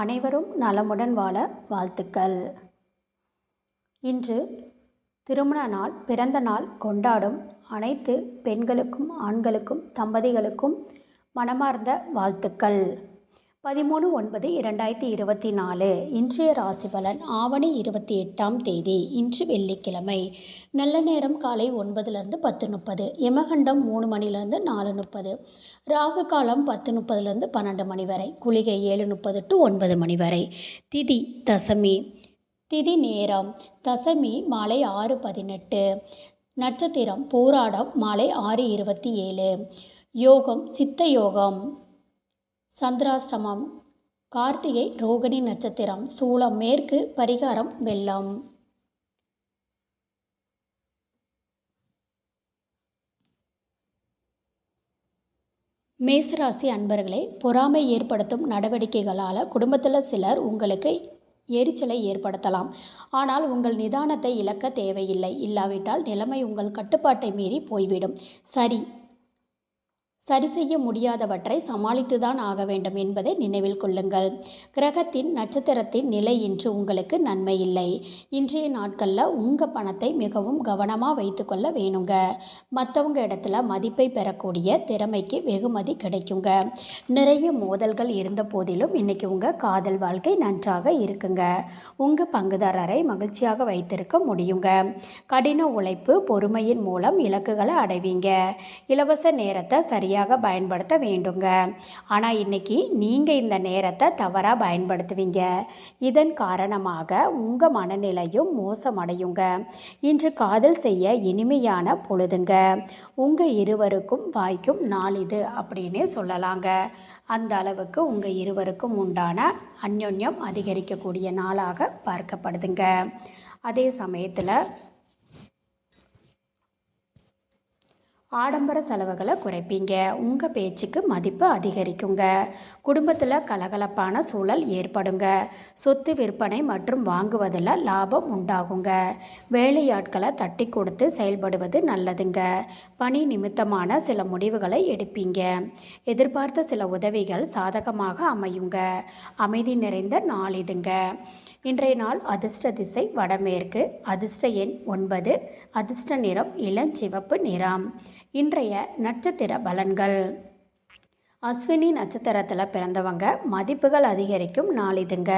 அனைவரும் நலமுடன் வாழ வாழ்த்துக்கள். இன்று திருமண நாள் பிறந்த நாள் கொண்டாடும் அனைத்து பெண்களுக்கும் ஆண்களுக்கும் தம்பதிகளுக்கும் மனமார்ந்த வாழ்த்துக்கள். பதிமூணு ஒன்பது இரண்டாயிரத்தி இருபத்தி நாலு. இன்றைய ராசி பலன் ஆவணி இருபத்தி எட்டாம் தேதி இன்று வெள்ளிக்கிழமை. நல்ல நேரம் காலை ஒன்பதுலேருந்து பத்து முப்பது யமகண்டம் மூணு மணிலேருந்து நாலு முப்பது ராகு காலம் பத்து முப்பதுலேருந்து பன்னெண்டு மணி வரை குளிகை ஏழு முப்பது டு ஒன்பது மணி வரை. திதி தசமி. திதி நேரம் தசமி மாலை ஆறு பதினெட்டு நட்சத்திரம் போராடம் மாலை ஆறு இருபத்தி ஏழு. யோகம் சித்த யோகம். சந்திராஷ்டமம். கார்த்திகை ரோகிணி நட்சத்திரம். சூலம் மேற்கு பரிகாரம் வெள்ளம். மேசராசி அன்பர்களே பொறாமை ஏற்படுத்தும் நடவடிக்கைகளால் குடும்பத்தில் சிலர் உங்களுக்கு எரிச்சலை ஏற்படுத்தலாம். ஆனால் உங்கள் நிதானத்தை இழக்க தேவையில்லை. இல்லாவிட்டால் நிலைமை உங்கள் கட்டுப்பாட்டை மீறி போய்விடும். சரி சரி செய்ய முடியாதவற்றை சமாளித்துதான் ஆக வேண்டும் என்பதை நினைவில் கொள்ளுங்கள். கிரகத்தின் நட்சத்திரத்தின் நிலை இன்று உங்களுக்கு நன்மை இல்லை இன்றைய நாட்களில் உங்கள் பணத்தை மிகவும் கவனமாக வைத்துக்கொள்ள வேணுங்க. மற்றவங்க இடத்துல மதிப்பை பெறக்கூடிய திறமைக்கு வெகுமதி கிடைக்குங்க. நிறைய மோதல்கள் இருந்த போதிலும் இன்றைக்கி உங்கள் காதல் வாழ்க்கை நன்றாக இருக்குங்க. உங்கள் பங்குதாரரை மகிழ்ச்சியாக வைத்திருக்க முடியுங்க. கடின உழைப்பு பொறுமையின் மூலம் இலக்குகளை அடைவீங்க. இலவச நேரத்தை சரியாக சரியாக பயன்படுத்த வேண்டுங்க. ஆனால் இன்னைக்கு நீங்கள் இந்த நேரத்தை தவறாக பயன்படுத்துவீங்க. இதன் காரணமாக உங்கள் மனநிலையும் மோசமடையுங்க. இன்று காதல் செய்ய இனிமையான பொழுதுங்க. உங்கள் இருவருக்கும் வாய்க்கும் நாள் இது அப்படின்னே சொல்லலாங்க. அந்த அளவுக்கு உங்கள் இருவருக்கும் உண்டான அந்யோன்யம் அதிகரிக்கக்கூடிய நாளாக பார்க்கப்படுதுங்க. அதே சமயத்தில் ஆடம்பர செலவுகளை குறைப்பீங்க. உங்கள் பேச்சுக்கு மதிப்பு அதிகரிக்குங்க. குடும்பத்தில் கலகலப்பான சூழல் ஏற்படுங்க. சொத்து விற்பனை மற்றும் வாங்குவதில் லாபம் உண்டாகுங்க. வேலையாட்களை தட்டி கொடுத்து செயல்படுவது நல்லதுங்க. பணி நிமித்தமான சில முடிவுகளை எடுப்பீங்க. எதிர்பார்த்த சில உதவிகள் சாதகமாக அமையுங்க. அமைதி நிறைந்த நாள் இதுங்க. இன்றைய நாள் அதிர்ஷ்ட திசை வடமேற்கு. அதிர்ஷ்ட எண் ஒன்பது. அதிர்ஷ்ட நிறம் இளஞ்சிவப்பு நிறம். இன்றைய நட்சத்திர பலன்கள். அஸ்வினி நட்சத்திரத்தில் பிறந்தவங்க மதிப்புகள் அதிகரிக்கும் நாளிதுங்க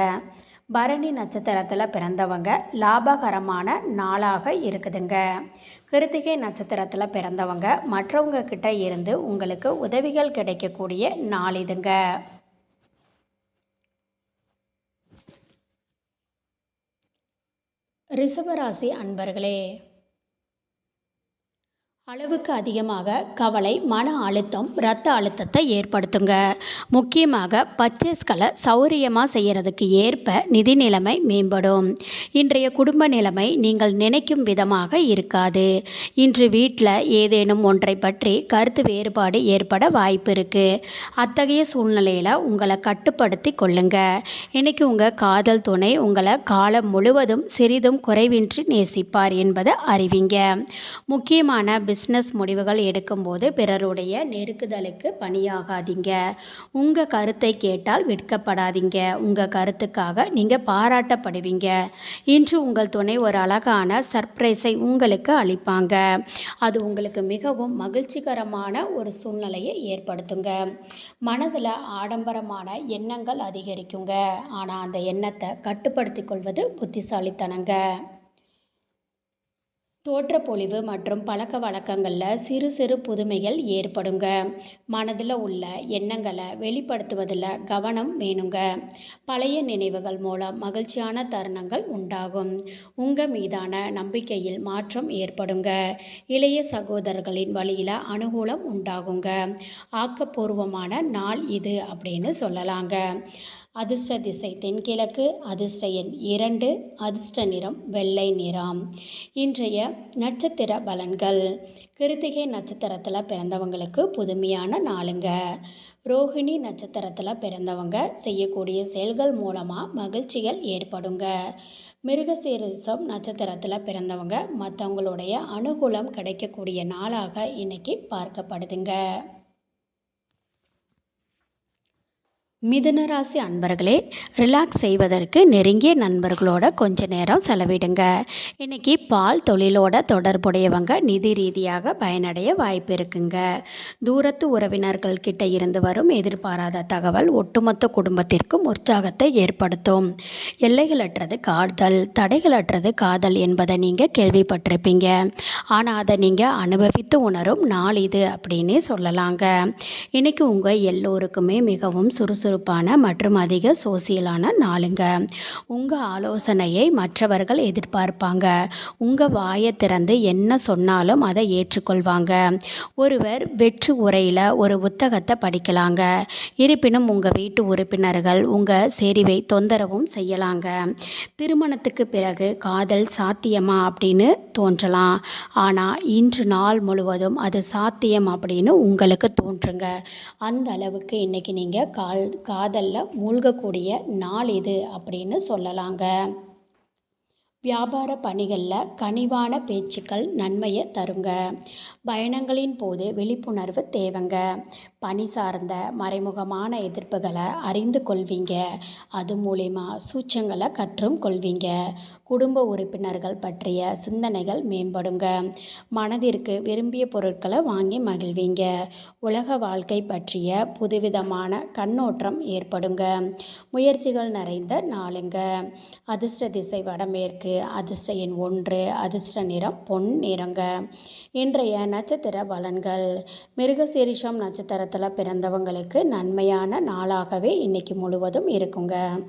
பரணி நட்சத்திரத்தில் பிறந்தவங்க லாபகரமான நாளாக இருக்குதுங்க. கிருத்திகை நட்சத்திரத்தில் பிறந்தவங்க மற்றவங்க கிட்ட இருந்து உங்களுக்கு உதவிகள் கிடைக்கக்கூடிய நாளிதுங்க ரிஷபராசி அன்பர்களே அளவுக்கு அதிகமாக கவலை மன அழுத்தம் இரத்த அழுத்தத்தை ஏற்படுத்துங்க. முக்கியமாக பர்ச்சேஸ்களை சௌரியமாக செய்கிறதுக்கு ஏற்ப நிதி நிலைமை மேம்படும். இன்றைய குடும்ப நிலைமை நீங்கள் நினைக்கும் விதமாக இருக்காது. இன்று வீட்டில் ஏதேனும் ஒன்றை பற்றி கருத்து வேறுபாடு ஏற்பட வாய்ப்பு இருக்குது அத்தகைய சூழ்நிலையில் உங்களை கட்டுப்படுத்தி கொள்ளுங்க. இன்னைக்கு உங்கள் காதல் துணை உங்களை காலம் முழுவதும் சிறிதும் குறைவின்றி நேசிப்பார் என்பதை அறிவிங்க. முக்கியமான பிஸ்னஸ் முடிவுகள் எடுக்கும்போது பிறருடைய நெருக்குதலுக்கு பணியாகாதீங்க. உங்கள் கருத்தை கேட்டால் விற்கப்படாதீங்க உங்கள் கருத்துக்காக நீங்கள் பாராட்டப்படுவீங்க. இன்று உங்கள் துணை ஒரு அழகான சர்ப்ரைஸை உங்களுக்கு அளிப்பாங்க. அது உங்களுக்கு மிகவும் மகிழ்ச்சிகரமான ஒரு சூழ்நிலையை ஏற்படுத்துங்க. மனதில் ஆடம்பரமான எண்ணங்கள் அதிகரிக்குங்க. ஆனால் அந்த எண்ணத்தை கட்டுப்படுத்தி கொள்வது புத்திசாலித்தனங்க. தோற்றப்பொழிவு மற்றும் பழக்க வழக்கங்களில் சிறு சிறு புதுமைகள் ஏற்படுங்க. மனதில் உள்ள எண்ணங்களை வெளிப்படுத்துவதில் கவனம் வேணுங்க. பழைய நினைவுகள் மூலம் மகிழ்ச்சியான தருணங்கள் உண்டாகும். உங்கள் மீதான நம்பிக்கையில் மாற்றம் ஏற்படுங்க. இளைய சகோதரர்களின் வழியில் அனுகூலம் உண்டாகுங்க. ஆக்கப்பூர்வமான நாள் இது அப்படின்னு சொல்லலாங்க. அதிர்ஷ்ட திசை தென்கிழக்கு அதிர்ஷ்ட எண் இரண்டு அதிர்ஷ்ட நிறம் வெள்ளை நிறம். இன்றைய நட்சத்திர பலன்கள். கிருத்திகை நட்சத்திரத்தில் பிறந்தவங்களுக்கு புதுமையான நாளுங்க. ரோஹிணி நட்சத்திரத்தில் பிறந்தவங்க செய்யக்கூடிய செயல்கள் மூலமாக மகிழ்ச்சிகள் ஏற்படுங்க. மிருகசீரிசம் நட்சத்திரத்தில் பிறந்தவங்க மற்றவங்களுடைய அனுகூலம் கிடைக்கக்கூடிய நாளாக இன்னைக்கு பார்க்கப்படுதுங்க. மிதனராசி அன்பர்களே ரிலாக்ஸ் செய்வதற்கு நெருங்கிய நண்பர்களோட கொஞ்ச நேரம் செலவிடுங்க. இன்னைக்கு பால் தொழிலோட தொடர்புடையவங்க நிதி ரீதியாக பயனடைய வாய்ப்பு இருக்குங்க. தூரத்து உறவினர்கள் கிட்ட இருந்து வரும் எதிர்பாராத தகவல் ஒட்டுமொத்த குடும்பத்திற்கும் உற்சாகத்தை ஏற்படுத்தும். எல்லைகளற்றது காதல் தடைகளற்றது காதல் என்பதை நீங்கள் கேள்விப்பட்டிருப்பீங்க. ஆனால் அதை நீங்கள் அனுபவித்து உணரும் நாள் இது அப்படின்னே சொல்லலாங்க. இன்னைக்கு உங்கள் எல்லோருக்குமே மிகவும் சுறுசுறு சுறுசுறுப்பான மற்றும் அதிக சோசியலான நாளுங்க. உங்கள் ஆலோசனையை மற்றவர்கள் எதிர்பார்ப்பாங்க. உங்கள் வாயை திறந்து என்ன சொன்னாலும் அதை ஏற்றுக்கொள்வாங்க. ஒருவர் வெற்று உரையில் ஒரு புத்தகத்தை படிக்கலாங்க. இருப்பினும் உங்கள் வீட்டு உறுப்பினர்கள் உங்கள் செறிவை தொந்தரவும் செய்யலாங்க. திருமணத்துக்கு பிறகு காதல் சாத்தியமா அப்படின்னு தோன்றலாம். ஆனால் இன்று நாள் முழுவதும் அது சாத்தியம் அப்படின்னு உங்களுக்கு தோன்றுங்க. அந்த அளவுக்கு இன்னைக்கு நீங்கள் கால் காதலில் மூழ்கக்கூடிய நாள் இது அப்படின்னு சொல்லலாங்க. வியாபார பணிகளில் கனிவான பேச்சுக்கள் நன்மையை தருங்க. பயணங்களின் போது விழிப்புணர்வு தேவைங்க. பணி சார்ந்த மறைமுகமான எதிர்ப்புகளை அறிந்து கொள்வீங்க. அது மூலிமா சூச்சங்களை கற்றும் கொள்வீங்க. குடும்ப உறுப்பினர்கள் பற்றிய சிந்தனைகள் மேம்படுங்க. மனதிற்கு விரும்பிய பொருட்களை வாங்கி மகிழ்வீங்க. உலக வாழ்க்கை பற்றிய புதுவிதமான கண்ணோட்டம் ஏற்படுங்க. முயற்சிகள் நிறைந்த நாளுங்க. அதிர்ஷ்ட திசை வடமேற்கு அதிர்ஷ்ட எண் ஒன்று அதிர்ஷ்ட நிறம் பொன் நிறங்க. இன்றைய நட்சத்திர பலன்கள். மிருகசீரிஷம் நட்சத்திர நட்சத்திரத்தில் பிறந்தவங்களுக்கு நன்மையான நாளாகவே இன்னைக்கு முழுவதும் இருக்குங்க.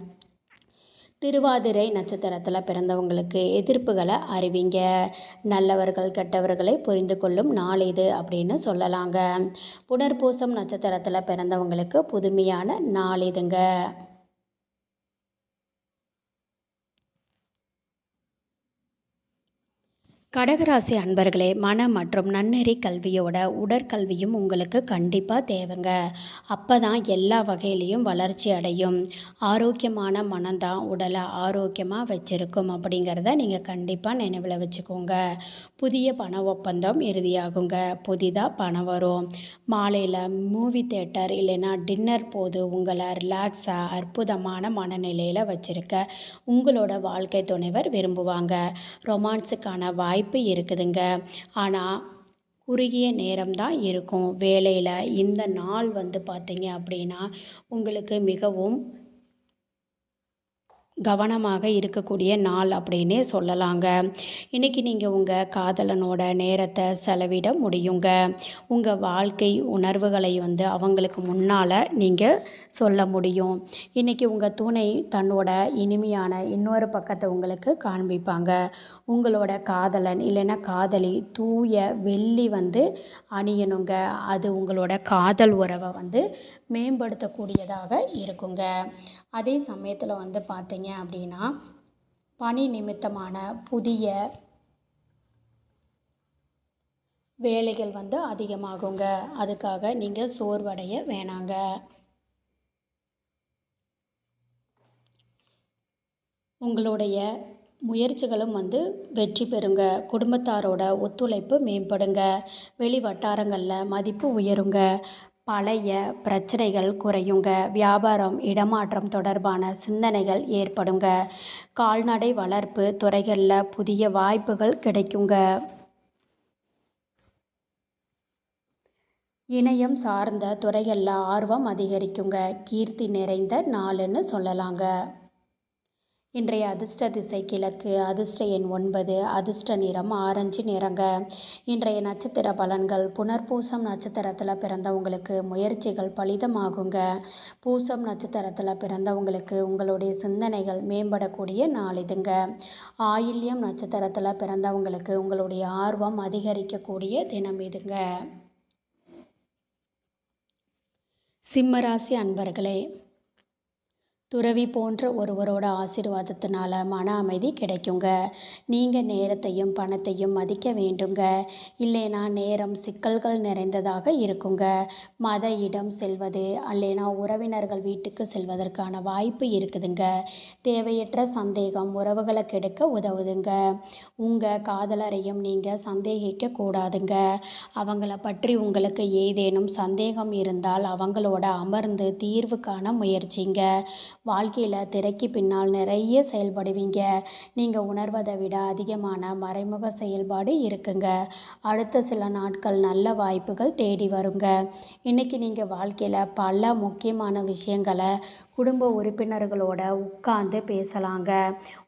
திருவாதிரை நட்சத்திரத்தில் பிறந்தவங்களுக்கு எதிர்ப்புகளை அறிவிங்க. நல்லவர்கள் கெட்டவர்களை புரிந்து கொள்ளும் நாள் இது அப்படின்னு சொல்லலாங்க. புனர்பூசம் நட்சத்திரத்தில் பிறந்தவங்களுக்கு புதுமையான நாள் இதுங்க. கடகராசி அன்பர்களே மன மற்றும் நன்னெறி கல்வியோட உடற்கல்வியும் உங்களுக்கு கண்டிப்பாக தேவைங்க. அப்போ தான் எல்லா வகையிலையும் வளர்ச்சி அடையும். ஆரோக்கியமான மனம்தான் உடலை ஆரோக்கியமாக வச்சிருக்கும் அப்படிங்கிறத நீங்கள் கண்டிப்பாக நினைவில் வச்சுக்கோங்க. புதிய பண ஒப்பந்தம் இறுதியாகுங்க. புதிதாக பணம் வரும். மாலையில் மூவி தேட்டர் இல்லைன்னா டின்னர் போது உங்களை ரிலாக்ஸாக அற்புதமான மனநிலையில் வச்சுருக்க உங்களோட வாழ்க்கை துணைவர் விரும்புவாங்க. ரொமான்ஸுக்கான வாய் வாய்ப்பு இருக்குதுங்க. ஆனால் குறுகிய நேரம் தான் இருக்கும். வேலையில் இந்த நாள் வந்து பார்த்தீங்க அப்படின்னா உங்களுக்கு மிகவும் கவனமாக இருக்கக்கூடிய நாள் அப்படின்னே சொல்லலாங்க. இன்றைக்கி நீங்கள் உங்கள் காதலனோட நேரத்தை செலவிட முடியுங்க. உங்கள் வாழ்க்கை உணர்வுகளை வந்து அவங்களுக்கு முன்னால் நீங்கள் சொல்ல முடியும். இன்றைக்கி உங்கள் துணை தன்னோட இனிமையான இன்னொரு பக்கத்தை உங்களுக்கு காண்பிப்பாங்க. உங்களோட காதலன் இல்லைன்னா காதலி தூய வெள்ளி வந்து அணியணுங்க. அது உங்களோட காதல் உறவை வந்து மேம்படுத்தக்கூடியதாக இருக்குங்க. அதே சமயத்தில் வந்து பார்த்தீங்க அப்படின்னா பணி நிமித்தமான புதிய வேலைகள் வந்து அதிகமாகுங்க. அதுக்காக நீங்கள் சோர்வடைய வேணாங்க. உங்களுடைய முயற்சிகளும் வந்து வெற்றி பெறுங்க. குடும்பத்தாரோட ஒத்துழைப்பு மேம்படுங்க. வெளி வட்டாரங்களில் மதிப்பு உயருங்க. பழைய பிரச்சனைகள் குறையுங்க. வியாபாரம் இடமாற்றம் தொடர்பான சிந்தனைகள் ஏற்படுங்க. கால்நடை வளர்ப்பு துறைகளில் புதிய வாய்ப்புகள் கிடைக்குங்க. இணையம் சார்ந்த துறைகளில் ஆர்வம் அதிகரிக்குங்க. கீர்த்தி நிறைந்த நாளுன்னு சொல்லலாங்க. இன்றைய அதிர்ஷ்ட திசை கிழக்கு அதிர்ஷ்ட எண் ஒன்பது அதிர்ஷ்ட நிறம் ஆரஞ்சு நிறங்க. இன்றைய நட்சத்திர பலன்கள் புனர்பூசம் நட்சத்திரத்தில் பிறந்தவங்களுக்கு முயற்சிகள் பலிதமாகுங்க. பூசம் நட்சத்திரத்தில் பிறந்தவங்களுக்கு உங்களுடைய சிந்தனைகள் மேம்படக்கூடிய நாள் இதுங்க. ஆயில்யம் நட்சத்திரத்தில் பிறந்தவங்களுக்கு உங்களுடைய ஆர்வம் அதிகரிக்கக்கூடிய தினம் இதுங்க. சிம்மராசி அன்பர்களே துறவி போன்ற ஒருவரோட ஆசீர்வாதத்தினால மன அமைதி கிடைக்குங்க. நீங்கள் நேரத்தையும் பணத்தையும் மதிக்க வேண்டுங்க. இல்லைனா நேரம் சிக்கல்கள் நிறைந்ததாக இருக்குங்க. மத இடம் செல்வது அல்லைனா உறவினர்கள் வீட்டுக்கு செல்வதற்கான வாய்ப்பு இருக்குதுங்க. தேவையற்ற சந்தேகம் உறவுகளை கெடுக்க உதவுதுங்க. உங்கள் காதலரையும் நீங்கள் சந்தேகிக்க கூடாதுங்க. அவங்கள பற்றி உங்களுக்கு ஏதேனும் சந்தேகம் இருந்தால் அவங்களோட அமர்ந்து தீர்வு காண முயற்சிங்க. வாழ்க்கையில் திரைக்கு பின்னால் நிறைய செயல்படுவீங்க. நீங்கள் உணர்வதை விட அதிகமான மறைமுக செயல்பாடு இருக்குங்க. அடுத்த சில நாட்கள் நல்ல வாய்ப்புகள் தேடி வருங்க. இன்றைக்கி நீங்கள் வாழ்க்கையில் பல முக்கியமான விஷயங்களை குடும்ப உறுப்பினர்களோட உட்கார்ந்து பேசலாங்க.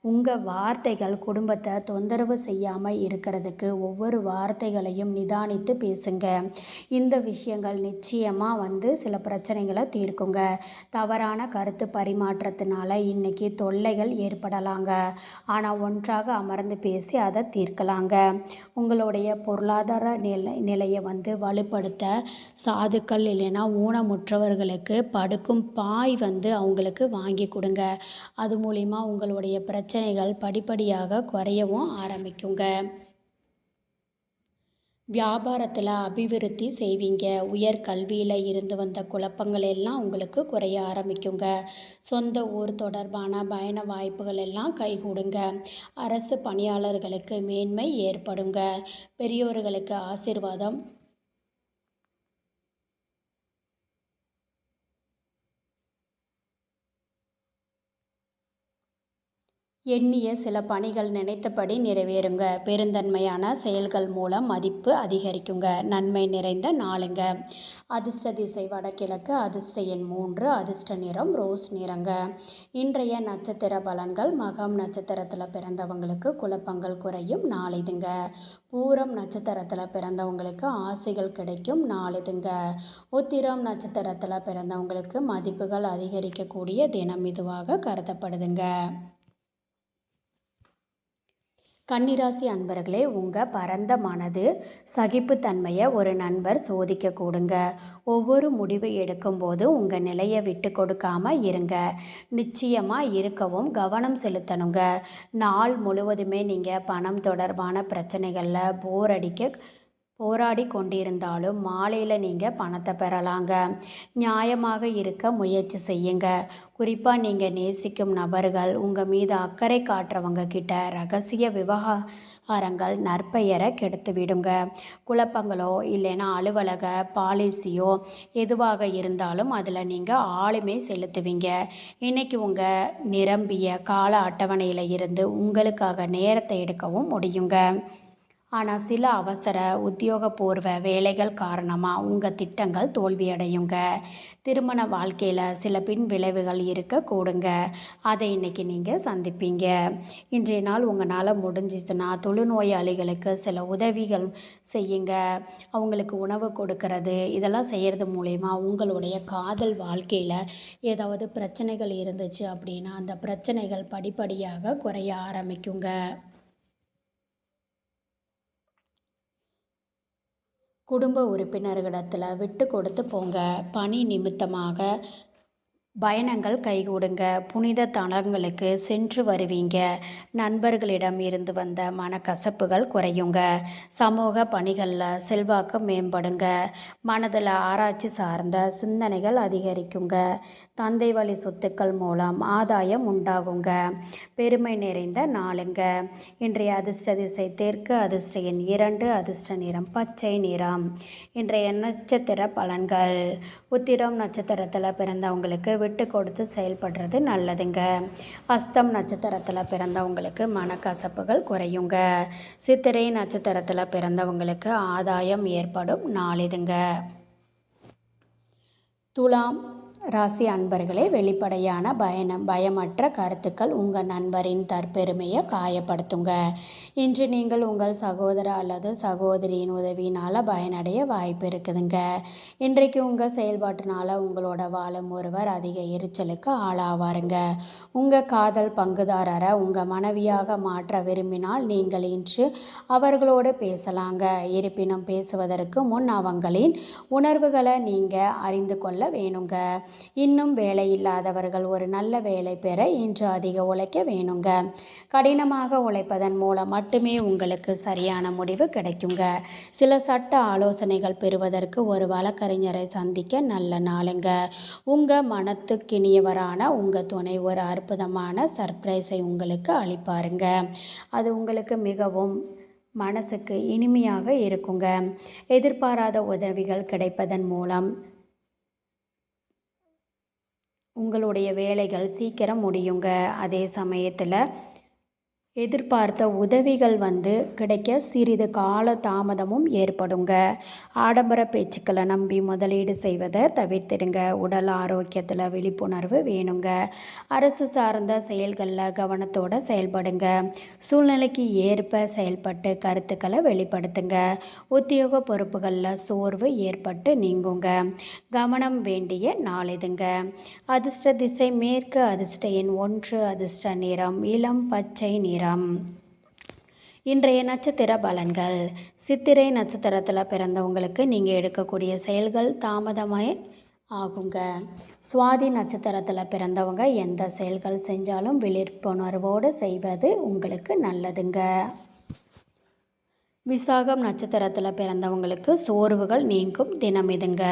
உங்கள் வார்த்தைகள் குடும்பத்தை தொந்தரவு செய்யாமல் இருக்கிறதுக்கு ஒவ்வொரு வார்த்தைகளையும் நிதானித்து பேசுங்க. இந்த விஷயங்கள் நிச்சயமாக வந்து சில பிரச்சனைகளை தீர்க்குங்க. தவறான கருத்து பரிமாற்றத்தினால இன்னைக்கு தொல்லைகள் ஏற்படலாங்க. ஆனால் ஒன்றாக அமர்ந்து பேசி அதை தீர்க்கலாங்க. உங்களுடைய பொருளாதார நிலை நிலையை வந்து வலுப்படுத்த சாதுக்கள் இல்லைன்னா ஊனமுற்றவர்களுக்கு படுக்கும் பாய் வந்து அவங்களுக்கு வாங்கி கொடுங்க. அது மூலிமா உங்களுடைய பிரச்சனைகள் படிப்படியாக குறையவும் ஆரம்பிக்குங்க. வியாபாரத்தில் அபிவிருத்தி செய்வீங்க. உயர் கல்வியில் இருந்து வந்த குழப்பங்கள் எல்லாம் உங்களுக்கு குறைய ஆரம்பிக்குங்க. சொந்த ஊர் தொடர்பான பயண வாய்ப்புகள் எல்லாம் கைகூடுங்க. அரசு பணியாளர்களுக்கு மேன்மை ஏற்படுங்க. பெரியோர்களுக்கு ஆசிர்வாதம் எண்ணிய சில பணிகள் நினைத்தபடி நிறைவேறுங்க. பெருந்தன்மையான செயல்கள் மூலம் மதிப்பு அதிகரிக்குங்க. நன்மை நிறைந்த நாளுங்க. அதிர்ஷ்ட திசை வடகிழக்கு அதிர்ஷ்ட எண் மூன்று அதிர்ஷ்ட நிறம் ரோஸ் நிறங்க. இன்றைய நட்சத்திர பலன்கள் மகம் நட்சத்திரத்தில் பிறந்தவங்களுக்கு குழப்பங்கள் குறையும் நாளிதுங்க. பூரம் நட்சத்திரத்தில் பிறந்தவங்களுக்கு ஆசைகள் கிடைக்கும் நாளிதுங்க. உத்திரம் நட்சத்திரத்தில் பிறந்தவங்களுக்கு மதிப்புகள் அதிகரிக்கக்கூடிய தினம் இதுவாக கருதப்படுதுங்க. கன்னிராசி அன்பர்களே உங்கள் பரந்த மனது சகிப்புத்தன்மையை ஒரு நண்பர் சோதிக்க கூடுங்க. ஒவ்வொரு முடிவு எடுக்கும்போது உங்கள் நிலையை விட்டு கொடுக்காம இருங்க. நிச்சயமாக இருக்கவும் கவனம் செலுத்தணுங்க. நாள் முழுவதுமே நீங்கள் பணம் தொடர்பான பிரச்சனைகளில் போர் அடிக்க போராடி கொண்டிருந்தாலும் மாலையில் நீங்கள் பணத்தை பெறலாங்க. நியாயமாக இருக்க முயற்சி செய்யுங்க. குறிப்பாக நீங்கள் நேசிக்கும் நபர்கள் உங்கள் மீது அக்கறை காட்டுறவங்க கிட்ட ரகசிய விவகாரங்கள் நற்பெயரை கெடுத்து விடுங்க. குழப்பங்களோ இல்லைன்னா அலுவலக பாலிசியோ எதுவாக இருந்தாலும் அதில் நீங்கள் ஆளுமை செலுத்துவீங்க. இன்னைக்கு உங்கள் நிரம்பிய கால அட்டவணையில் இருந்து உங்களுக்காக நேரத்தை எடுக்கவும் முடியுங்க. ஆனால் சில அவசர உத்தியோகபூர்வ வேலைகள் காரணமாக உங்கள் திட்டங்கள் தோல்வியடையுங்க. திருமண வாழ்க்கையில் சில பின் விளைவுகள் இருக்க கூடுங்க. அதை இன்றைக்கி நீங்கள் சந்திப்பீங்க. இன்றைய நாள் உங்களால் முடிஞ்சிச்சுன்னா தொழுநோயாளிகளுக்கு சில உதவிகள் செய்யுங்க. அவங்களுக்கு உணவு கொடுக்கறது இதெல்லாம் செய்கிறது மூலயமா உங்களுடைய காதல் வாழ்க்கையில் ஏதாவது பிரச்சனைகள் இருந்துச்சு அப்படின்னா அந்த பிரச்சனைகள் படிப்படியாக குறைய ஆரம்பிக்குங்க. குடும்ப உறுப்பினர்களிடத்தில் விட்டு கொடுத்து போங்க. பணி நிமித்தமாக பயணங்கள் கைகூடுங்க. புனித தலங்களுக்கு சென்று வருவீங்க. நண்பர்களிடம் இருந்து வந்த மனக்கசப்புகள் குறையுங்க. சமூக பணிகளில் செல்வாக்கு மேம்படுங்க. மனதில் ஆராய்ச்சி சார்ந்த சிந்தனைகள் அதிகரிக்குங்க. தந்தை வழி சொத்துக்கள் மூலம் ஆதாயம் உண்டாகுங்க. பெருமை நிறைந்த நாளுங்க. இன்றைய அதிர்ஷ்ட திசை தெற்கு அதிர்ஷ்ட எண் இரண்டு அதிர்ஷ்ட நிறம் பச்சை நிறம். இன்றைய நட்சத்திர பலன்கள். உத்திரம் நட்சத்திரத்தில் பிறந்தவங்களுக்கு விட்டு கொடுத்து செயல்படுறது நல்லதுங்க. அஸ்தம் நட்சத்திரத்தில் பிறந்தவங்களுக்கு மனக்கசப்புகள் குறையுங்க. சித்திரை நட்சத்திரத்தில் பிறந்தவங்களுக்கு ஆதாயம் ஏற்படும் நாளிதுங்க. துலாம் ராசி அன்பர்களே வெளிப்படையான பயணம் பயமற்ற கருத்துக்கள் உங்கள் நண்பரின் தற்பெருமையை காயப்படுத்துங்க. இன்று நீங்கள் உங்கள் சகோதர அல்லது சகோதரியின் உதவியினால் பயனடைய வாய்ப்பு இருக்குதுங்க. இன்றைக்கு உங்கள் செயல்பாட்டினால் உங்களோட வாழும் ஒருவர் அதிக எரிச்சலுக்கு ஆளாவாருங்க. உங்கள் காதல் பங்குதாரரை உங்கள் மனைவியாக மாற்ற விரும்பினால் நீங்கள் இன்று அவர்களோடு பேசலாங்க. இருப்பினும் பேசுவதற்கு முன் அவங்களின் உணர்வுகளை நீங்கள் அறிந்து கொள்ள வேணுங்க. இன்னும் வேலை இல்லாதவர்கள் ஒரு நல்ல வேலை பெற இன்று அதிக உழைக்க வேணுங்க. கடினமாக உழைப்பதன் மூலம் மட்டுமே உங்களுக்கு சரியான முடிவு கிடைக்குங்க. சில சட்ட ஆலோசனைகள் பெறுவதற்கு ஒரு வழக்கறிஞரை சந்திக்க நல்ல நாளுங்க. உங்கள் மனத்துக்கினியவரான உங்கள் துணை ஒரு அற்புதமான சர்ப்ரைஸை உங்களுக்கு அளிப்பாருங்க. அது உங்களுக்கு மிகவும் மனசுக்கு இனிமையாக இருக்குங்க. எதிர்பாராத உதவிகள் கிடைப்பதன் மூலம் உங்களுடைய வேலைகள் சீக்கிரம் முடியுங்க. அதே சமயத்தில் எதிர்பார்த்த உதவிகள் வந்து கிடைக்க சிறிது கால தாமதமும் ஏற்படுங்க. ஆடம்பர பேச்சுக்களை நம்பி முதலீடு செய்வதை தவிர்த்திடுங்க. உடல் ஆரோக்கியத்தில் விழிப்புணர்வு வேணுங்க. அரசு சார்ந்த செயல்களில் கவனத்தோடு செயல்படுங்க. சூழ்நிலைக்கு ஏற்ப செயல்பட்டு கருத்துக்களை வெளிப்படுத்துங்க. உத்தியோக பொறுப்புகளில் சோர்வு ஏற்பட்டு நீங்குங்க. கவனம் வேண்டிய நாளிதுங்க அதிர்ஷ்ட திசை மேற்கு அதிர்ஷ்ட எண் ஒன்று அதிர்ஷ்ட நிறம் இளம் பச்சை நிறம். நிறம் இன்றைய நட்சத்திர பலன்கள். சித்திரை நட்சத்திரத்தில் பிறந்தவங்களுக்கு நீங்கள் எடுக்கக்கூடிய செயல்கள் தாமதமாய் ஆகுங்க. சுவாதி நட்சத்திரத்தில் பிறந்தவங்க எந்த செயல்கள் செஞ்சாலும் விழிப்புணர்வோடு செய்வது உங்களுக்கு நல்லதுங்க. விசாகம் நட்சத்திரத்தில் பிறந்தவங்களுக்கு சோர்வுகள் நீங்கும் தினம் இதுங்க.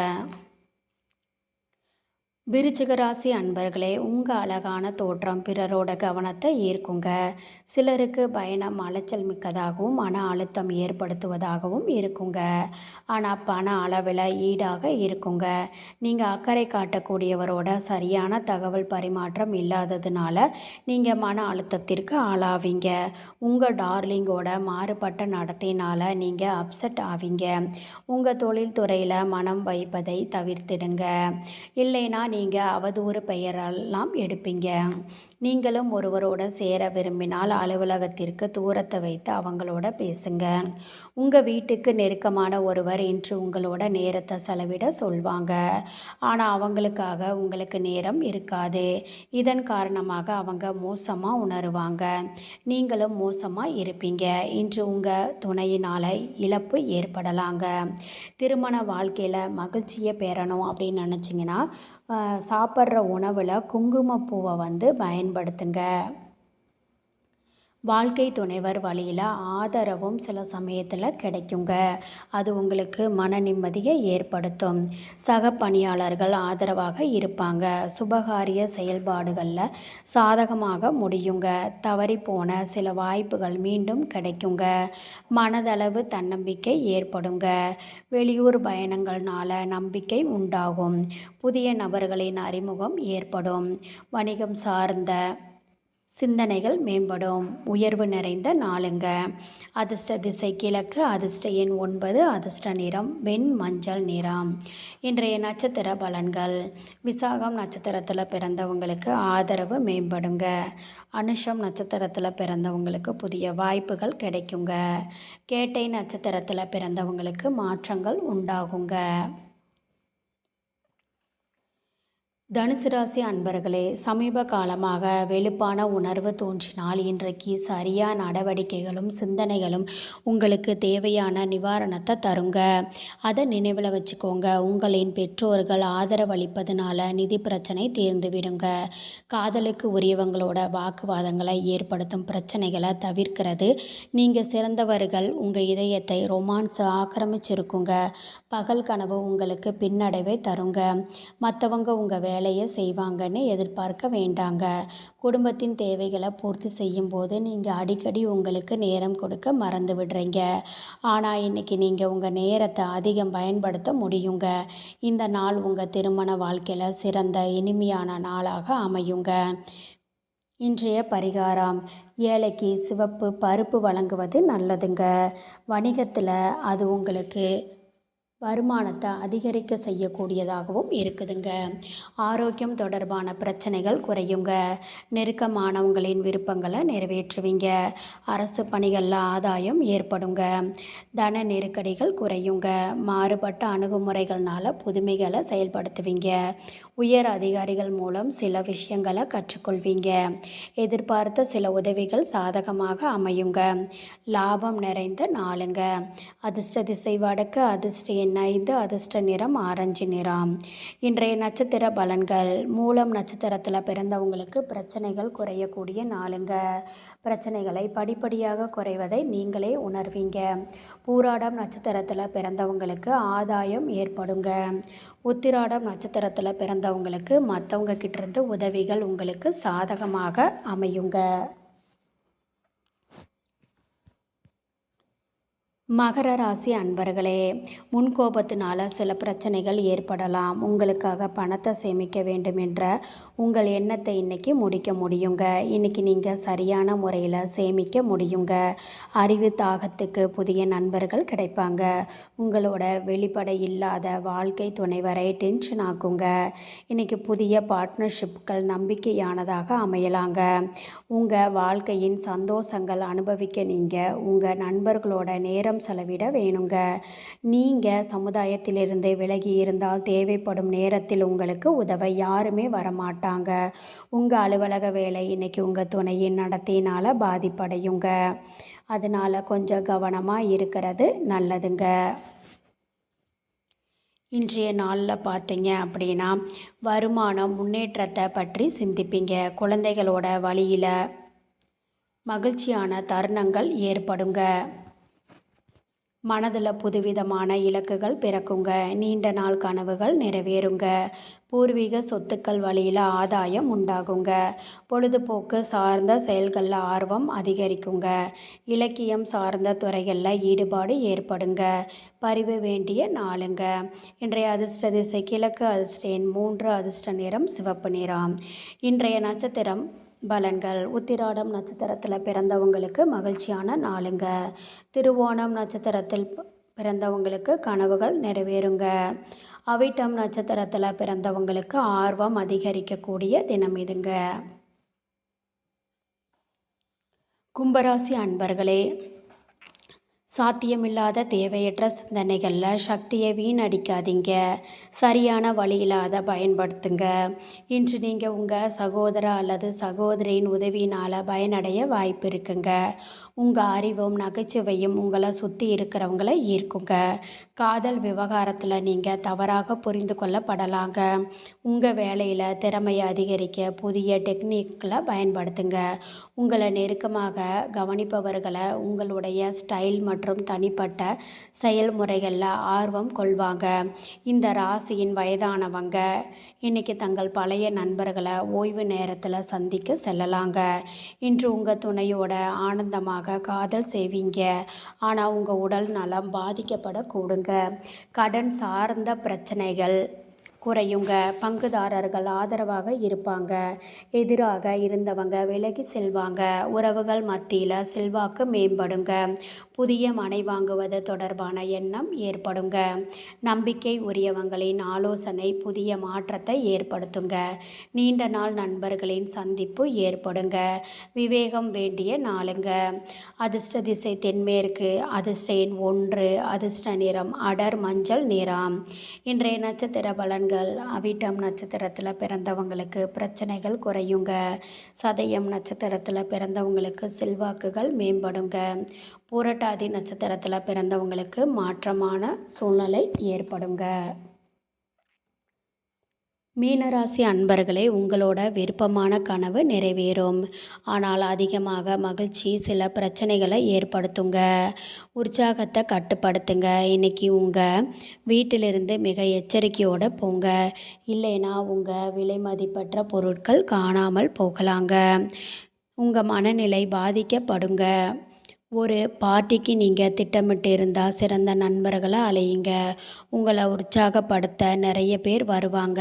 விருச்சிகராசி அன்பர்களே உங்கள் அழகான தோற்றம் பிறரோட கவனத்தை ஈர்க்குங்க. சிலருக்கு பயணம் அலைச்சல் மிக்கதாகவும் மன அழுத்தம் ஏற்படுத்துவதாகவும் இருக்குங்க. ஆனால் பண அளவில் ஈடாக இருக்குங்க. நீங்கள் அக்கறை காட்டக்கூடியவரோட சரியான தகவல் பரிமாற்றம் இல்லாததுனால நீங்கள் மன அழுத்தத்திற்கு ஆளாவீங்க. உங்கள் டார்லிங்கோட மாறுபட்ட நடத்தினால நீங்கள் அப்செட் ஆவீங்க. உங்கள் தொழில்துறையில் மனம் வைப்பதை தவிர்த்திடுங்க. இல்லைனா நீங்கள் அவதூறு பெயரெல்லாம் எடுப்பீங்க. நீங்களும் ஒருவரோட சேர விரும்பினால் அலுவலகத்திற்கு தூரத்தை வைத்து அவங்களோட பேசுங்க. உங்கள் வீட்டுக்கு நெருக்கமான ஒருவர் இன்று உங்களோட நேரத்தை செலவிட சொல்வாங்க. ஆனால் அவங்களுக்காக உங்களுக்கு நேரம் இருக்காது. இதன் காரணமாக அவங்க மோசமாக உணருவாங்க. நீங்களும் மோசமாக இருப்பீங்க. இன்று உங்கள் துணையினால் இழப்பு ஏற்படலாங்க. திருமண வாழ்க்கையில் மகிழ்ச்சியை பெறணும் அப்படின்னு நினச்சிங்கன்னா சாப்பிட்ற உணவில் குங்குமப்பூவை வந்து பயன் பயன்படுத்துங்க. வாழ்க்கை துணைவர் வழியில் ஆதரவும் சில சமயத்தில் கிடைக்குங்க. அது உங்களுக்கு மன நிம்மதியை ஏற்படுத்தும். சக பணியாளர்கள் ஆதரவாக இருப்பாங்க. சுபகாரிய செயல்பாடுகளில் சாதகமாக முடியுங்க. தவறி போன சில வாய்ப்புகள் மீண்டும் கிடைக்குங்க. மனதளவு தன்னம்பிக்கை ஏற்படுங்க. வெளியூர் பயணங்கள்னால நம்பிக்கை உண்டாகும். புதிய நபர்களின் அறிமுகம் ஏற்படும். வணிகம் சார்ந்த சிந்தனைகள் மேம்படும். உயர்வு நிறைந்த நாளுங்க. அதிர்ஷ்ட திசை கிழக்கு அதிர்ஷ்ட எண் ஒன்பது அதிர்ஷ்ட நிறம் வெண் மஞ்சள் நிறம். இன்றைய நட்சத்திர பலன்கள். விசாகம் நட்சத்திரத்தில் பிறந்தவங்களுக்கு ஆதரவு மேம்படுங்க. அனுஷம் நட்சத்திரத்தில் பிறந்தவங்களுக்கு புதிய வாய்ப்புகள் கிடைக்குங்க. கேட்டை நட்சத்திரத்தில் பிறந்தவங்களுக்கு மாற்றங்கள் உண்டாகுங்க. தனுசு ராசி அன்பர்களே சமீப காலமாக வெளுப்பான உணர்வு தோன்றினால் இன்றைக்கு சரியான நடவடிக்கைகளும் சிந்தனைகளும் உங்களுக்கு தேவையான நிவாரணத்தை தருங்க. அதை நினைவில் வச்சுக்கோங்க. உங்களின் பெற்றோர்கள் ஆதரவளிப்பதனால நிதி பிரச்சனை தீர்ந்து விடுங்க. காதலுக்கு உரியவங்களோட வாக்குவாதங்களை ஏற்படுத்தும் பிரச்சனைகளை தவிர்க்கிறது. நீங்கள் சிறந்தவர்கள் உங்கள் இதயத்தை ரொமான்ஸ் ஆக்கிரமிச்சிருக்குங்க. பகல் கனவு உங்களுக்கு பின்னடைவை தருங்க. மற்றவங்க உங்கள் வேலை வேலையை செய்வாங்கன்னு எதிர்பார்க்க வேண்டாங்க. குடும்பத்தின் தேவைகளை பூர்த்தி செய்யும் போது நீங்கள் அடிக்கடி உங்களுக்கு நேரம் கொடுக்க மறந்து விடுறீங்க. ஆனால் இன்னைக்கு நீங்கள் உங்கள் நேரத்தை அதிகம் பயன்படுத்த முடியுங்க. இந்த நாள் உங்கள் திருமண வாழ்க்கையில் சிறந்த இனிமையான நாளாக அமையுங்க. இன்றைய பரிகாரம் ஏழைக்கு சிவப்பு பருப்பு வழங்குவது நல்லதுங்க. வணிகத்தில் அது உங்களுக்கு வருமானத்தை அதிகரிக்க செய்யக்கூடியதாகவும் இருக்குதுங்க. ஆரோக்கியம் தொடர்பான பிரச்சனைகள் குறையுங்க. நெருக்கமானவங்களின் விருப்பங்களை நிறைவேற்றுவீங்க. அரசு பணிகளில் ஆதாயம் ஏற்படுங்க. தன நெருக்கடிகள் குறையுங்க. மாறுபட்ட அணுகுமுறைகள்னால புதுமைகளை செயல்படுத்துவீங்க. உயர் அதிகாரிகள் மூலம் சில விஷயங்களை கற்றுக்கொள்வீங்க. எதிர்பார்த்த சில உதவிகள் சாதகமாக அமையுங்க. லாபம் நிறைந்த நாளுங்க. அதிர்ஷ்ட திசை வடக்கு அதிர்ஷ்ட எண் ஐந்து அதிர்ஷ்ட நிறம் ஆரஞ்சு நிறம். இன்றைய நட்சத்திர பலன்கள். மூலம் நட்சத்திரத்தில் பிறந்தவங்களுக்கு பிரச்சனைகள் குறையக்கூடிய நாளுங்க. பிரச்சனைகளை படிப்படியாக குறைவதை நீங்களே உணர்வீங்க. பூராடம் நட்சத்திரத்தில் பிறந்தவங்களுக்கு ஆதாயம் ஏற்படுங்க. உத்திராடம் நட்சத்திரத்தில் பிறந்தவங்களுக்கு மற்றவங்க கிட்டேருந்து உதவிகள் உங்களுக்கு சாதகமாக அமையுங்க. மகர ராசி அன்பர்களே முன்கோபத்தினால சில பிரச்சனைகள் ஏற்படலாம். உங்களுக்காக பணத்தை சேமிக்க வேண்டும் என்ற உங்கள் எண்ணத்தை இன்றைக்கி முடிக்க முடியுங்க. இன்றைக்கி நீங்கள் சரியான முறையில் சேமிக்க முடியுங்க. அறிவு தாகத்துக்கு புதிய நண்பர்கள் கிடைப்பாங்க. உங்களோட வெளிப்படை இல்லாத வாழ்க்கை துணைவரை டென்ஷன் ஆக்குங்க. இன்றைக்கி புதிய பார்ட்னர்ஷிப்கள் நம்பிக்கையானதாக அமையலாங்க. உங்கள் வாழ்க்கையின் சந்தோஷங்கள் அனுபவிக்க நீங்கள் உங்கள் நண்பர்களோட நேரம் செலவிட வேணுங்க. நீங்கள் சமுதாயத்திலிருந்து விலகி இருந்தால் தேவைப்படும் நேரத்தில் உங்களுக்கு உதவ யாருமே மாட்டாங்க உங்கள் அலுவலக வேலை இன்னைக்கு உங்கள் துணையின் நடத்தினால பாதிப்படையுங்க. அதனால கொஞ்சம் கவனமாக இருக்கிறது நல்லதுங்க. இன்றைய நாளில் பார்த்தீங்க அப்படின்னா வருமானம் முன்னேற்றத்தை பற்றி சிந்திப்பீங்க. குழந்தைகளோட வழியில் மகிழ்ச்சியான தருணங்கள் ஏற்படுங்க. மனதில் புதுவிதமான இலக்குகள் பிறக்குங்க. நீண்ட நாள் கனவுகள் நிறைவேறுங்க. பூர்வீக சொத்துக்கள் வழியில் ஆதாயம் உண்டாகுங்க. பொழுதுபோக்கு சார்ந்த செயல்களில் ஆர்வம் அதிகரிக்குங்க. இலக்கியம் சார்ந்த துறைகளில் ஈடுபாடு ஏற்படுங்க. பரிவு வேண்டிய நாளுங்க. இன்றைய அதிர்ஷ்ட திசை கிழக்கு அதிர்ஷ்ட எண் மூன்று அதிர்ஷ்ட நிறம் சிவப்பு நிறம். இன்றைய நட்சத்திரம் பலன்கள். உத்திராடம் நட்சத்திரத்தில் பிறந்தவங்களுக்கு மகிழ்ச்சியான நாளுங்க. திருவோணம் நட்சத்திரத்தில் பிறந்தவங்களுக்கு கனவுகள் நிறைவேறுங்க. அவிட்டம் நட்சத்திரத்தில் பிறந்தவங்களுக்கு ஆர்வம் அதிகரிக்கக்கூடிய தினம் இதுங்க. கும்பராசி அன்பர்களே சாத்தியமில்லாத தேவையற்ற சிந்தனைகளில் சக்தியை வீணடிக்காதீங்க. சரியான வழியில் அதை பயன்படுத்துங்க. இன்று நீங்கள் உங்கள் சகோதர அல்லது சகோதரியின் உதவியினால் பயனடைய வாய்ப்பு இருக்குங்க. உங்கள் அறிவும் நகைச்சுவையும் உங்களை சுற்றி இருக்கிறவங்கள ஈர்க்குங்க. காதல் விவகாரத்தில் நீங்கள் தவறாக புரிந்து கொள்ளப்படலாங்க. உங்கள் வேலையில் திறமையை அதிகரிக்க புதிய டெக்னிக்களை பயன்படுத்துங்க. உங்களை நெருக்கமாக கவனிப்பவர்களை உங்களுடைய ஸ்டைல் மற்றும் தனிப்பட்ட செயல்முறைகளில் ஆர்வம் கொள்வாங்க. இந்த ராசியின் வயதானவங்க இன்னைக்கு தங்கள் பழைய நண்பர்களை ஓய்வு நேரத்தில் சந்திக்க செல்லலாங்க. இன்று உங்கள் துணையோட ஆனந்தமாக காதல் செய்வீங்க. ஆனால் உங்கள் உடல் நலம் பாதிக்கப்படக்கூடுங்க. கடன் சார்ந்த பிரச்சனைகள் குறையுங்க. பங்குதாரர்கள் ஆதரவாக இருப்பாங்க. எதிராக இருந்தவங்க விலகி செல்வாங்க. உறவுகள் மத்தியில் செல்வாக்கு மேம்படுங்க. புதிய மனை வாங்குவது தொடர்பான எண்ணம் ஏற்படுங்க. நம்பிக்கை உரியவங்களின் ஆலோசனை புதிய மாற்றத்தை ஏற்படுத்துங்க. நீண்ட நாள் நண்பர்களின் சந்திப்பு ஏற்படுங்க. விவேகம் வேண்டிய நாளுங்க. அதிர்ஷ்ட திசை தென்மேற்கு அதிர்ஷ்ட எண் ஒன்று அதிர்ஷ்ட நிறம் அடர் மஞ்சள் நிறம். இன்றைய நட்சத்திர பலன்கள் அவிட்டம் நட்சத்திரத்தில் பிறந்தவங்களுக்கு பிரச்சனைகள் குறையுங்க. சதயம் நட்சத்திரத்தில் பிறந்தவங்களுக்கு செல்வாக்குகள் மேம்படுங்க. பூரட்டாதி நட்சத்திரத்தில் பிறந்தவங்களுக்கு மாற்றமான சூழ்நிலை ஏற்படுங்க. மீனராசி அன்பர்களே உங்களோட விருப்பமான கனவு நிறைவேறும். ஆனால் அதிகமாக மகிழ்ச்சி சில பிரச்சனைகளை ஏற்படுத்துங்க. உற்சாகத்தை கட்டுப்படுத்துங்க. இன்னைக்கு உங்கள் வீட்டிலிருந்து மிக எச்சரிக்கையோடு போங்க. இல்லைன்னா உங்கள் விலை மதிப்பற்ற பொருட்கள் காணாமல் போகலாங்க. உங்கள் மனநிலை பாதிக்கப்படுங்க. ஒரு பார்ட்டிக்கு நீங்கள் திட்டமிட்டு இருந்தால் சிறந்த நண்பர்களை அழையுங்க உங்களை உற்சாகப்படுத்த நிறைய பேர் வருவாங்க.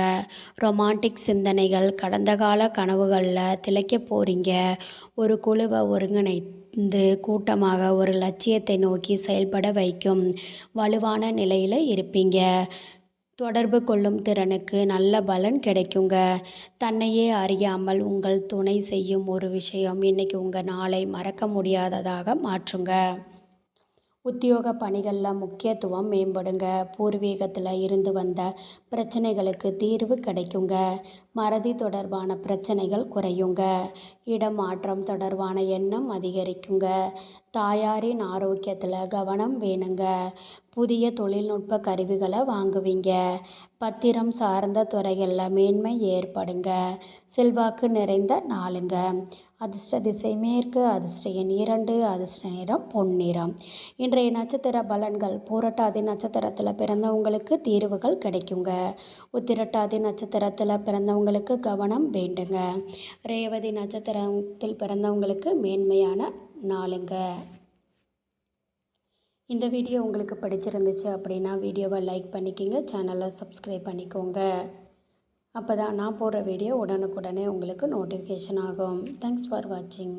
ரொமான்டிக் சிந்தனைகள் கடந்த கால கனவுகளில் திளைக்க போகிறீங்க ஒரு குழுவை ஒருங்கிணைந்து கூட்டமாக ஒரு லட்சியத்தை நோக்கி செயல்பட வைக்கும் வலுவான நிலையில் இருப்பீங்க. தொடர்பு கொள்ளும் திறனுக்கு நல்ல பலன் கிடைக்குங்க. தன்னையே அறியாமல் உங்கள் துணை செய்யும் ஒரு விஷயம் இன்னைக்கு உங்கள் நாளை மறக்க முடியாததாக மாற்றுங்க. உத்தியோக பணிகளில் முக்கியத்துவம் மேம்படுங்க. பூர்வீகத்தில் இருந்து வந்த பிரச்சனைகளுக்கு தீர்வு கிடைக்குங்க. மறதி தொடர்பான பிரச்சனைகள் குறையுங்க. இடமாற்றம் தொடர்பான எண்ணம் அதிகரிக்குங்க. தாயாரின் ஆரோக்கியத்தில் கவனம் வேணுங்க. புதிய தொழில்நுட்ப கருவிகளை வாங்குவீங்க. பத்திரம் சார்ந்த துறைகளில் மேன்மை ஏற்படுங்க. செல்வாக்கு நிறைந்த நாளுங்க. அதிர்ஷ்ட திசை மேற்கு அதிர்ஷ்ட எண் இரண்டு அதிர்ஷ்ட நிறம் பொன்னிறம். இன்றைய நட்சத்திர பலன்கள் பூரட்டாதி நட்சத்திரத்தில் பிறந்தவங்களுக்கு தீர்வுகள் கிடைக்குங்க. உத்திரட்டாதி நட்சத்திரத்தில் பிறந்தவங்களுக்கு கவனம் வேண்டுங்க. ரேவதி நட்சத்திரத்தில் பிறந்தவங்களுக்கு மேன்மையான நாளுங்க. இந்த வீடியோ உங்களுக்கு பிடிச்சிருந்துச்சு அப்படின்னா வீடியோவை லைக் பண்ணிக்கோங்க சேனலை சப்ஸ்கிரைப் பண்ணிக்கோங்க. அப்போ தான் நான் போடுற வீடியோ உடனுக்குடனே உங்களுக்கு நோட்டிஃபிகேஷன் ஆகும். தேங்க்ஸ் ஃபார் வாட்சிங்